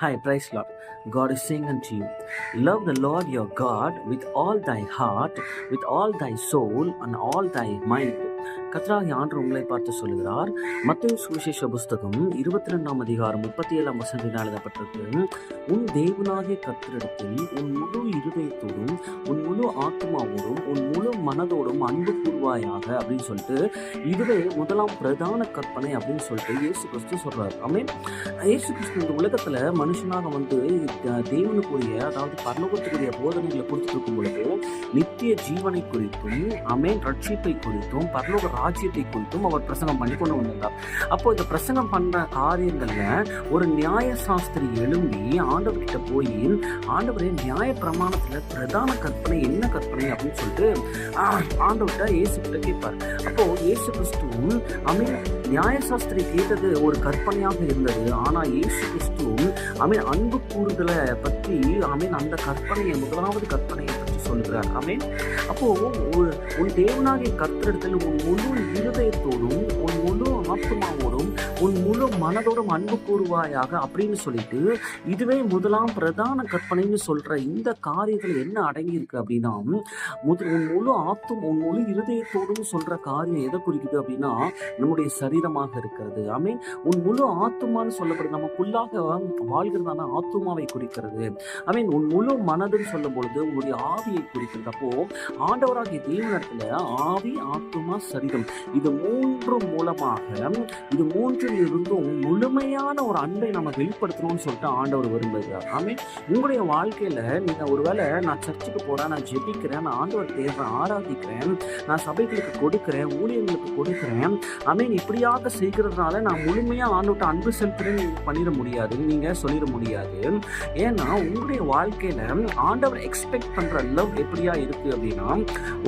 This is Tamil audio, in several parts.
Hi, praise Lord. God is saying unto you, Love the Lord your God with all thy heart, with all thy soul, and all thy mind. கத்ராகி ஆண்டு உங்களை பார்த்து சொல்லுகிறார். மத்திய சுவிசேஷ புஸ்தகம் இருபத்தி ரெண்டாம் அதிகாரம் முப்பத்தி ஏழாம் வசனத்தில் எழுதப்பட்டிருக்கு. உன் தேவனாகிய கத்திரிடத்தில் உன் முழு இருதயத்தோடும் உன் முழு ஆத்மாவோடும் உன் முழு மனதோடும் அன்பு கூறுவாயாக அப்படின்னு சொல்லிட்டு இதுவே முதலாம் பிரதான கற்பனை அப்படின்னு சொல்லிட்டு இயேசு கிறிஸ்து சொல்றாரு. ஆமே இயேசு கிறிஸ்து இந்த உலகத்துல மனுஷனாக வந்து தேவனுக்குரிய அதாவது பரலோகத்துக்குரிய போதனைகளை கொடுத்துட்டு இருக்கும் பொழுது நித்திய ஜீவனை குறித்தும் அமேன் ரட்சிப்பை குறித்தும் பரலோக ராஜ்யத்தை குறித்தும் அவர் பிரசங்கம் பண்ணி கொண்டு வந்திருந்தார். அப்போ இந்த பிரசங்கம் பண்ற காரியங்கள்ல ஒரு நியாய சாஸ்திரி எழும்பி ஆண்டவர்கிட்ட போய் ஆண்டவரே நியாய பிரமாணத்துல பிரதான கற்பனை என்ன கற்பனை? அப்படின்னு சொல்லிட்டு ஆஹ், ஆண்டவர்கிட்ட இயேசு கிட்ட கேட்பார். அப்போ இயேசு கிறிஸ்துவும் அமீன். நியாயசாஸ்திரி கேட்டது ஒரு கற்பனையாக இருந்தது. ஆனா இயேசு கிறிஸ்துவும் அமீன் அன்பு கூறுதலை பற்றி அமீன் அந்த கற்பனையை முதலாவது கற்பனையை பற்றி சொல்கிறார் அமீன் அப்போ ஒரு உன் தேவனாகிய கர்த்தரிடத்தில் உன் முழு இருதயத்தோடும் உன் முழு ஆத்மாவோடும் உன் முழு மனதோடும் அன்பு கூறுவாயாக அப்படின்னு சொல்லிட்டு இதுவே முதலாம் பிரதான கற்பனைன்னு சொல்ற இந்த காரியத்துல என்ன அடங்கி இருக்கு அப்படின்னா முதல் உன் முழு ஆத்தும் உன் முழு இருதயத்தோடும் சொல்ற காரியம் எதை குறிக்குது அப்படின்னா நம்முடைய சரீரமாக இருக்கிறது. ஐ மீன் உன் முழு ஆத்துமான்னு சொல்லப்படுது. நமக்குள்ளாக வாழ்கிறதான ஆத்துமாவை குறிக்கிறது. ஐ மீன் உன் முழு மனதுன்னு சொல்லும் பொழுது உன்னுடைய ஆவியை குறிக்கிறது. அப்போ ஆண்டவராகிய தேவனத்துல ஆவி ஆத்துமா சரீரம் இது மூன்று மூலமாக இது மூன்று மூன்றில் இருந்தும் முழுமையான ஒரு அன்பை நம்ம வெளிப்படுத்தணும்னு சொல்லிட்டு ஆண்டவர் விரும்புகிறார். ஆமே உங்களுடைய வாழ்க்கையில நீங்க ஒருவேளை நான் சர்ச்சுக்கு போறேன் நான் ஜெபிக்கிறேன் நான் ஆண்டவர் தேடுறேன் ஆராதிக்கிறேன் நான் சபைகளுக்கு கொடுக்கிறேன் ஊழியர்களுக்கு கொடுக்கிறேன் அமீன் இப்படியாக செய்கிறதுனால நான் முழுமையா ஆண்டோட்ட அன்பு செலுத்துறேன்னு பண்ணிட முடியாது நீங்க சொல்லிட முடியாது. ஏன்னா உங்களுடைய வாழ்க்கையில ஆண்டவர் எக்ஸ்பெக்ட் பண்ற லவ் எப்படியா இருக்கு அப்படின்னா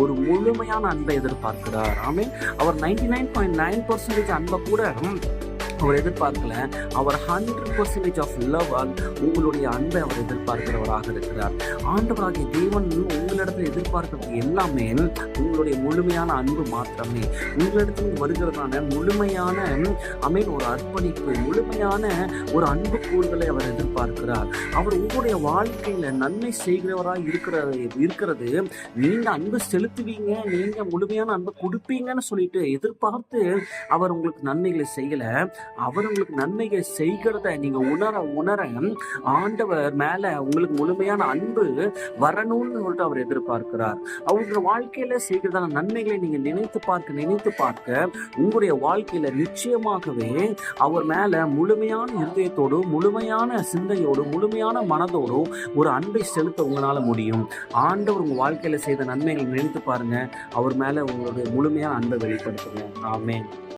ஒரு முழுமையான அன்பை எதிர்பார்க்கிறார். ஆமீன். அவர் ninety nine point nine percentage அன்பை கூட அவர் எதிர்பார்க்கல அவர் ஹண்ட்ரட் பர்சன்டேஜ் ஆஃப் லவ் உங்களுடைய அன்பை அவர் எதிர்பார்க்கிறவராக இருக்கிறார். ஆண்டவராகிய தேவன் உங்களிடத்தில் எதிர்பார்க்கிறது எல்லாமே உங்களுடைய முழுமையான அன்பு மாத்திரமே. உங்களிடத்தில் வருகிறதான முழுமையான அமைன் ஒரு அர்ப்பணிப்பு முழுமையான ஒரு அன்பு கூறுதலை அவர் எதிர்பார்க்கிறார். அவர் உங்களுடைய வாழ்க்கையில நன்மை செய்கிறவராக இருக்கிற இருக்கிறது. நீங்க அன்பு செலுத்துவீங்க நீங்க முழுமையான அன்பு கொடுப்பீங்கன்னு சொல்லிட்டு எதிர்பார்த்து அவர் உங்களுக்கு நன்மைகளை செய்யல. அவர் உங்களுக்கு நன்மைகளை செய்கிறத நீங்க உணர உணர ஆண்டவர் மேல உங்களுக்கு முழுமையான அன்பு வரணும்னு சொல்லிட்டு அவர் எதிர்பார்க்கிறார். அவருடைய வாழ்க்கையில செய்கிறதான நன்மைகளை நீங்க நினைத்து பார்க்க நினைத்து பார்க்க உங்களுடைய வாழ்க்கையில நிச்சயமாகவே அவர் மேல முழுமையான இருதயத்தோடு முழுமையான சிந்தையோடு முழுமையான மனதோடும் ஒரு அன்பை செலுத்த உங்களால முடியும். ஆண்டவர் உங்க வாழ்க்கையில செய்த நன்மைகளை நினைத்து பாருங்க. அவர் மேல உங்களுடைய முழுமையான அன்பை வெளிப்படுத்துங்க ஆமென்.